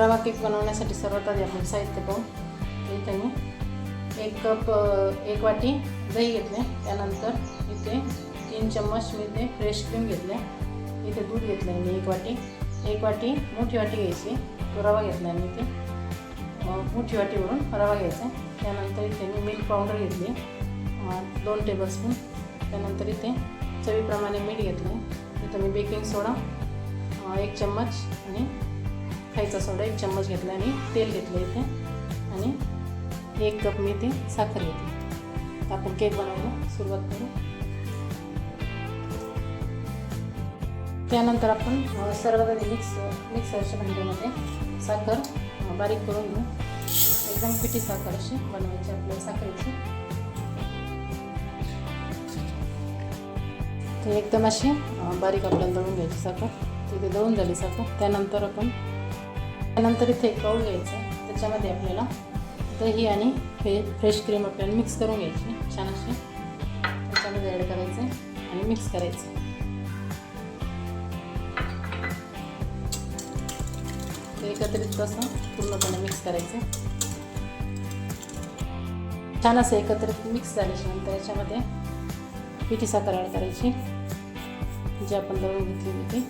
बनवण्यासाठी सर्वात आधी आपण साहित्य पाहू. इथे मी एक कप एक वाटी दही घेतले. त्यानंतर इथे तीन चम्मच मी इथे फ्रेश क्रीम घेतले. इथे दूध घेतलं मी एक वाटी. एक वाटी मोठी वाटी घ्यायची. तो रवा घेतला मी इथे. मोठी वाटीवरून रवा घ्यायचा. त्यानंतर इथे मी मिल्क पावडर घेतली. दोन टेबलस्पून त्यानंतर इथे चवीप्रमाणे मीठ घेतलं आहे इथं मी बेकिंग सोडा एक चम्मच आणि खायचा सोडा एक चम्मच घेतला आणि तेल घेतलं इथे. आणि एक कप मी ते साखर घेतली. आपण केक बनवायला सुरुवात करू. त्यानंतर आपण सर्वात आधी मिक्स मिक्सरच्या भांड्यामध्ये साखर बारीक करून घेऊ. एकदम पिठी साखर अशी बनवायची आपल्याला साखरेची. ते एकदम अशी बारीक आपल्याला दळून घ्यायची साखर. तिथे दळून झाली साखर. त्यानंतर आपण त्यानंतर इथे एक घ्यायचं त्याच्यामध्ये आपल्याला दही आणि फ्रे फ्रेश क्रीम आपल्याला मिक्स करून घ्यायची. छान अशी त्याच्यामध्ये ॲड करायचं आणि मिक्स करायचं ते एकत्रित कसं पूर्णपणे मिक्स करायचं छान असं एकत्रित मिक्स झाल्याच्यानंतर याच्यामध्ये पिठी साखर ॲड करायची. जी आपण दळून घेतली होती.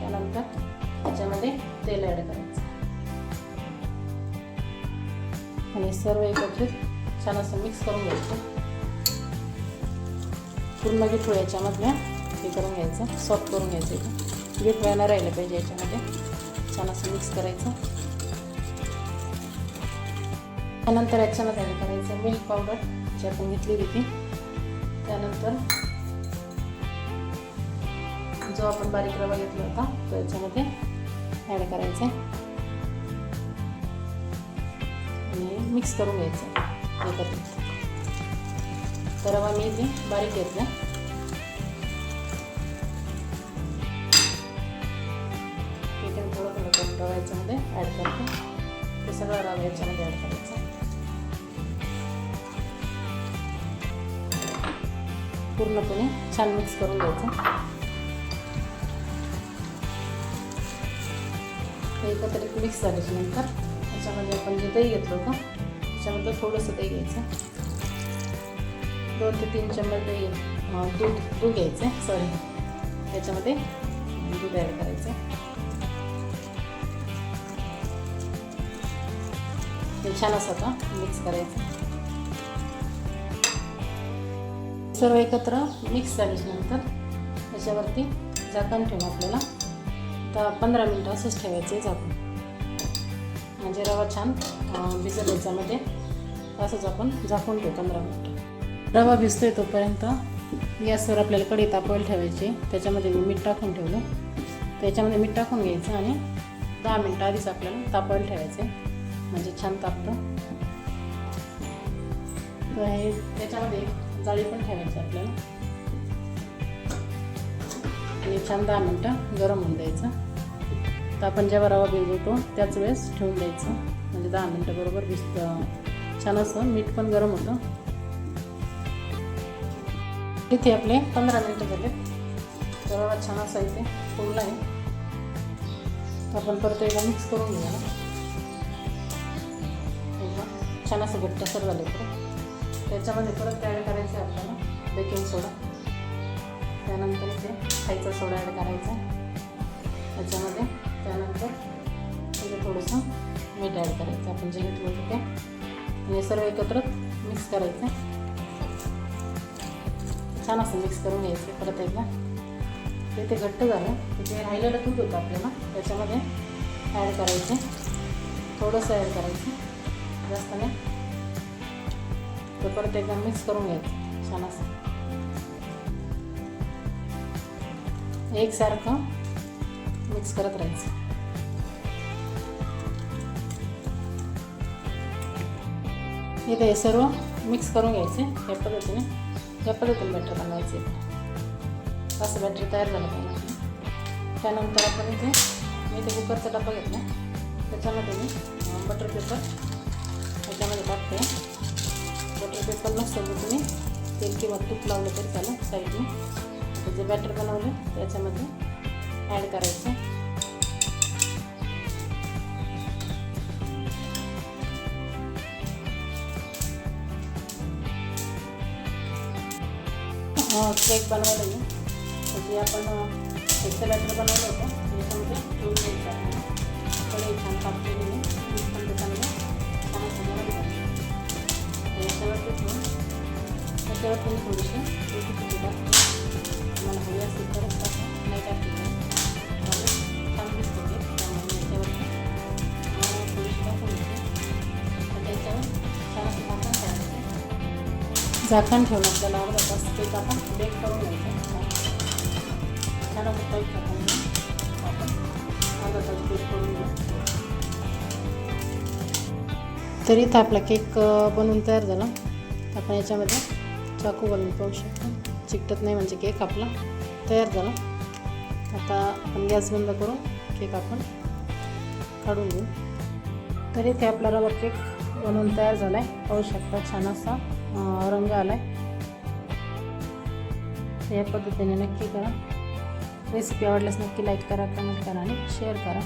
त्यानंतर त्याच्यामध्ये तेल ॲड करायचं. आणि सर्व एकत्रित छान असं मिक्स करून घ्यायचं. पूर्ण म्हणजे गिठोळ याच्यामधल्या हे करून घ्यायचं. सॉफ्ट करून घ्यायचं इथं. म्हणजे गिठोळ्या नाही राहिलं पाहिजे याच्यामध्ये. छान असं मिक्स करायचं. त्यानंतर याच्यामध्ये ॲड करायचं मिल्क पावडर जी आपण घेतली होती त्यानंतर जो आपण बारीक रवा घेतला होता तो याच्यामध्ये ॲड करायचा मिक्स करून घ्यायचं एकत्र तर रवा मी इथे बारीक घेतला. इथे थोडं थोडं करून रवा याच्यामध्ये ॲड करतो. ते सगळं रवा याच्यामध्ये ॲड करायचं. पूर्णपणे छान मिक्स करून घ्यायचं. एकत्रित मिक्स झाल्याच्यानंतर त्याच्यामध्ये आपण जे दही घेतलं होतं त्याच्यामध्ये थोडंसं दही घ्यायचं. दोन ते तीन चम्मच दही दूध दूध घ्यायचं सॉरी त्याच्यामध्ये दूध ॲड करायचं. हे छान असं आता मिक्स करायचं. सर्व एकत्र मिक्स झाल्यानंतर त्याच्यावरती झाकण ठेवून आपल्याला तर पंधरा मिनटं असंच ठेवायचं आहे झाकण. म्हणजे रवा छान भिजत याच्यामध्ये. असंच आपण झाकून ठेवू पंधरा मिनटं. रवा भिजतोय तोपर्यंत गॅसवर आपल्याला कढी तापवायला ठेवायची. त्याच्यामध्ये मी मीठ टाकून ठेवलं. त्याच्यामध्ये मीठ टाकून घ्यायचं आणि दहा मिनटं आधीच आपल्याला तापवायला ठेवायचं म्हणजे छान तापतं. तर हे त्याच्यामध्ये जाळी पण ठेवायची आपल्याला. आणि छान दहा मिनटं गरम होऊन द्यायचं. तर आपण जेव्हा रवा भिजवतो त्याच वेळेस ठेवून द्यायचं. म्हणजे दहा मिनटं बरोबर भिजत छान असं मीठ पण गरम होतं. इथे आपले पंधरा मिनटं झाले. तर रवा छान असा इथे फुलला आहे. आपण परत एकदा मिक्स करून घेऊया एकदा छान असं घट्टसर झाले परत त्याच्यामध्ये परत ॲड करायचं आहे आपल्याला बेकिंग सोडा त्यानंतर इथे खायचा सोडा ॲड करायचा त्याच्यामध्ये त्यानंतर तिथे थोडंसं मीठ ॲड करायचं. आपण जे घेतलं होतं ते. आणि हे सर्व एकत्र मिक्स करायचं. छान असं मिक्स करून घ्यायचं. परत एकदा. ते ते घट्ट झालं. तिथे राहिलेलं तूप होतं आपल्याला. त्याच्यामध्ये ॲड करायचं. थोडंसं ॲड करायचं. जास्त नाही तर परत एकदा मिक्स करून घ्यायचं. छान असं. एकसारखं मिक्स करत राहायचं. इथे हे सर्व मिक्स करून घ्यायचे या पद्धतीने. या पद्धतीने बॅटर बनवायचे. असं बॅटर तयार झालं पाहिजे. त्यानंतर आपण इथे मी ते कुकरचा डबा घेतला. त्याच्यामध्ये मी बटर पेपर त्याच्यामध्ये टाकते. बटर पेपर नसतं तुम्ही तेल किंवा तूप लावलं तरी चालेल साईडने जे बॅटर बनवलं त्याच्यामध्ये ॲड करायचं. केक बनवलं मी. त्याची आपण मिक्सर बॅटर बनवलं होतं. त्याच्यामध्ये दूध घ्यायचं थोडे छान कापले गेले पण त्याच्यामध्ये. छान असं गरम करायचं त्याच्यावर तूप तुम्ही थोडीशी तुम्हाला हवी असेल तर. झाकण ठेवून आपल्याला अर्धा तास केक आपण बेक करून घ्यायचं. छान असं झाकण आपण अर्धा तास बेक करून घेऊ. तर इथं आपला केक बनवून तयार झाला. आपण याच्यामध्ये चाकू घालून पाहू शकतो. चिकटत नाही म्हणजे केक आपला तयार झाला. आता आपण गॅस बंद करून केक आपण काढून घेऊ. तर इथे आपला रवा केक बनवून तयार झाला आहे पाहू शकता छान असा रंग आला आहे या पद्धतीने नक्की करा. रेसिपी आवडल्यास नक्की लाईक करा कमेंट करा आणि शेअर करा.